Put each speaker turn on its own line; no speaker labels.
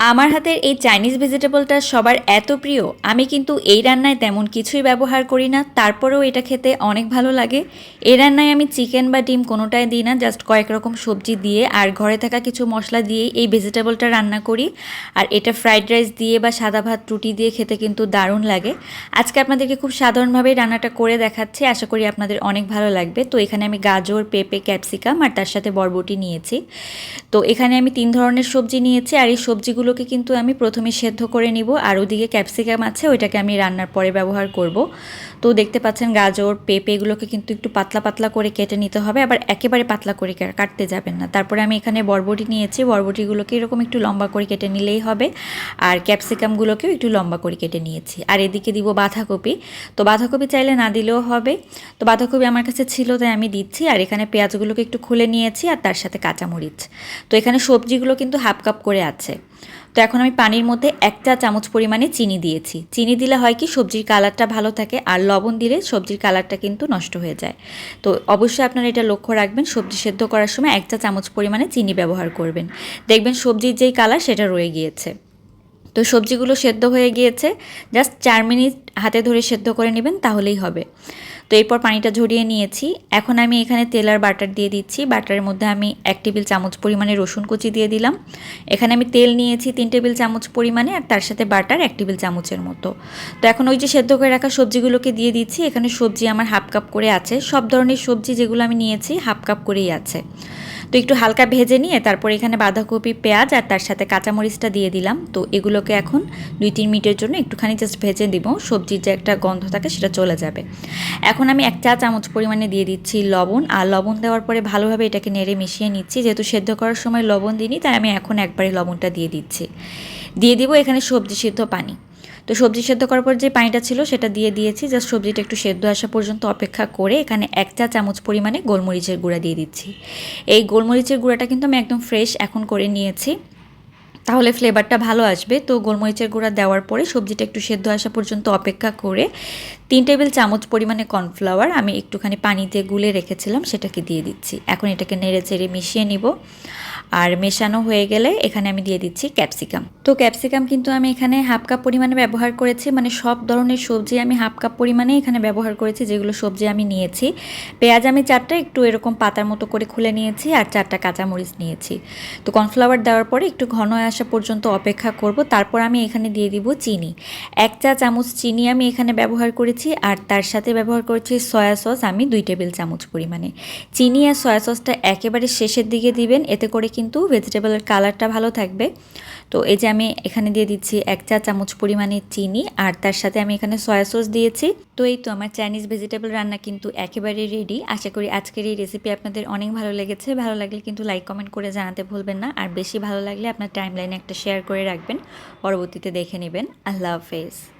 আমার হাতের এই চাইনিজ ভেজিটেবলটা সবার এত প্রিয়, আমি কিন্তু এই রান্নায় তেমন কিছুই ব্যবহার করি না, তারপরেও এটা খেতে অনেক ভালো লাগে। এই রান্নায় আমি চিকেন বা ডিম কোনোটাই দিই না, জাস্ট কয়েক রকম সবজি দিয়ে আর ঘরে থাকা কিছু মশলা দিয়ে এই ভেজিটেবলটা রান্না করি। আর এটা ফ্রাইড রাইস দিয়ে বা সাদা ভাত রুটি দিয়ে খেতে কিন্তু দারুণ লাগে। আজকে আপনাদেরকে খুব সাধারণভাবেই রান্নাটা করে দেখাচ্ছি, আশা করি আপনাদের অনেক ভালো লাগবে। তো এখানে আমি গাজর, পেঁপে, ক্যাপসিকাম আর তার সাথে বরবটি নিয়েছি। তো এখানে আমি তিন ধরনের সবজি নিয়েছি আর এই সবজিগুলোকে কিন্তু আমি প্রথমে সেদ্ধ করে নিব, আর ওদিকে ক্যাপসিকাম আছে, ওইটাকে আমি রান্নার পরে ব্যবহার করব। তো দেখতে পাচ্ছেন গাজর, পেঁপে, এগুলোকে কিন্তু একটু পাতলা পাতলা করে কেটে নিতে হবে, আবার একেবারে পাতলা করে কাটতে যাবেন না। তারপরে আমি এখানে বরবটি নিয়েছি, বরবটিগুলোকে এরকম একটু লম্বা করে কেটে নিলেই হবে, আর ক্যাপসিকামগুলোকেও একটু লম্বা করে কেটে নিয়েছি। আর এদিকে দিব বাঁধাকপি, তো বাঁধাকপি চাইলে না দিলেও হবে। তো বাঁধাকপি আমার কাছে ছিল, তাই আমি দিচ্ছি, আর এখানে পেঁয়াজগুলোকে একটু খুলে নিয়েছি, আর তার সাথে কাঁচামরিচ। তো এখানে সবজিগুলো কিন্তু হাফ কাপ করে আছে। তো এখন আমি পানির মধ্যে এক চা চামচ পরিমাণে চিনি দিয়েছি। চিনি দিলে হয় কি, সবজির কালারটা ভালো থাকে আর লবণ দিলে সবজির কালারটা কিন্তু নষ্ট হয়ে যায়। তো অবশ্যই আপনারা এটা লক্ষ্য রাখবেন, সবজি সেদ্ধ করার সময় এক চা চামচ পরিমাণে চিনি ব্যবহার করবেন। দেখবেন সবজির যেই কালার সেটা রয়ে গিয়েছে। তো সবজিগুলো সেদ্ধ হয়ে গিয়েছে, জাস্ট চার মিনিট হাতে ধরে সেদ্ধ করে নেবেন, তাহলেই হবে। তো এরপর পানিটা ঝরিয়ে নিয়েছি। এখন আমি এখানে তেল আর বাটার দিয়ে দিচ্ছি। বাটারের মধ্যে আমি এক টেবিল চামচ পরিমাণে রসুন কুচি দিয়ে দিলাম। এখানে আমি তেল নিয়েছি তিন টেবিল চামচ পরিমাণে আর তার সাথে বাটার এক টেবিল চামচের মতো। তো এখন ওই যে সেদ্ধ করে রাখা সবজিগুলোকে দিয়ে দিচ্ছি। এখানে সবজি আমার হাফ কাপ করে আছে। সব ধরনের সবজি যেগুলো আমি নিয়েছি হাফ কাপ করেই আছে। তো একটু হালকা ভেজে নিয়ে তারপর এখানে বাঁধাকপি, পেঁয়াজ আর তার সাথে কাঁচামরিচটা দিয়ে দিলাম। তো এগুলোকে এখন দুই তিন মিনিটের জন্য একটুখানি জাস্ট ভেজে দিব। সবজির যে একটা গন্ধ থাকে সেটা চলে যাবে। এখন আমি এক চা চামচ পরিমাণে দিয়ে দিচ্ছি লবণ, আর লবণ দেওয়ার পরে ভালোভাবে এটাকে নেড়ে মিশিয়ে নিচ্ছি। যেহেতু সেদ্ধ করার সময় লবণ দিইনি, তাই আমি এখন একবারে লবণটা দিয়ে দিচ্ছি। দিয়ে দিব এখানে সবজি সিদ্ধ পানি। তো সবজি সেদ্ধ করার পর যে পানিটা ছিল, সেটা দিয়ে দিয়েছি। জাস্ট সবজিটা একটু সেদ্ধ আসা পর্যন্ত অপেক্ষা করে এখানে এক চা চামচ পরিমাণে গোলমরিচের গুঁড়া দিয়ে দিচ্ছি। এই গোলমরিচের গুঁড়াটা কিন্তু আমি একদম ফ্রেশ এখন করে নিয়েছি। তাহলে ফ্লেভারটা ভালো আসবে। তো গোলমরিচের গুঁড়া দেওয়ার পরে সবজিটা একটু সেদ্ধ আসা পর্যন্ত অপেক্ষা করে তিন টেবিল চামচ পরিমাণে কর্নফ্লাওয়ার আমি একটুখানি পানিতে গুলে রেখেছিলাম, সেটাকে দিয়ে দিচ্ছি। এখন এটাকে নেড়ে চেড়ে মিশিয়ে নিব। আর মেশানো হয়ে গেলে এখানে আমি দিয়ে দিচ্ছি ক্যাপসিকাম। তো ক্যাপসিকাম কিন্তু আমি এখানে হাফ কাপ পরিমাণে ব্যবহার করেছি মানে সব ধরনের সবজি আমি হাফ কাপ পরিমাণে এখানে ব্যবহার করেছি, যেগুলো সবজি আমি নিয়েছি। পেঁয়াজ আমি চারটা একটু এরকম পাতার মতো করে খুলে নিয়েছি, আর চারটা কাঁচামরিচ নিয়েছি। তো কর্নফ্লাওয়ার দেওয়ার পরে একটু ঘন হয়ে আসা পর্যন্ত অপেক্ষা করব। তারপর আমি এখানে দিয়ে দিব চিনি। এক চা চামচ চিনি আমি এখানে ব্যবহার করেছি আর তার সাথে ব্যবহার করেছি সয়া সস আমি দুই টেবিল চামচ পরিমাণে। চিনি আর সয়া সসটা একেবারে শেষের দিকে দিবেন, এতে করে কিন্তু ভেজিটেবলের কালারটা ভালো থাকবে। তো এই যে আমি এখানে দিয়ে দিচ্ছি এক চা চামচ পরিমাণে চিনি আর তার সাথে আমি এখানে সয়া সস দিয়েছি। তো এই তো আমার চাইনিজ ভেজিটেবল রান্না কিন্তু একেবারে রেডি আশা করি আজকের এই রেসিপি আপনাদের অনেক ভালো লেগেছে। ভালো লাগলে কিন্তু লাইক কমেন্ট করে জানাতে ভুলবেন না। আর বেশি ভালো লাগলে আপনার টাইম লাইনে একটা শেয়ার করে রাখবেন। পরবর্তীতে দেখে নেবেন। আল্লাহ হাফেজ।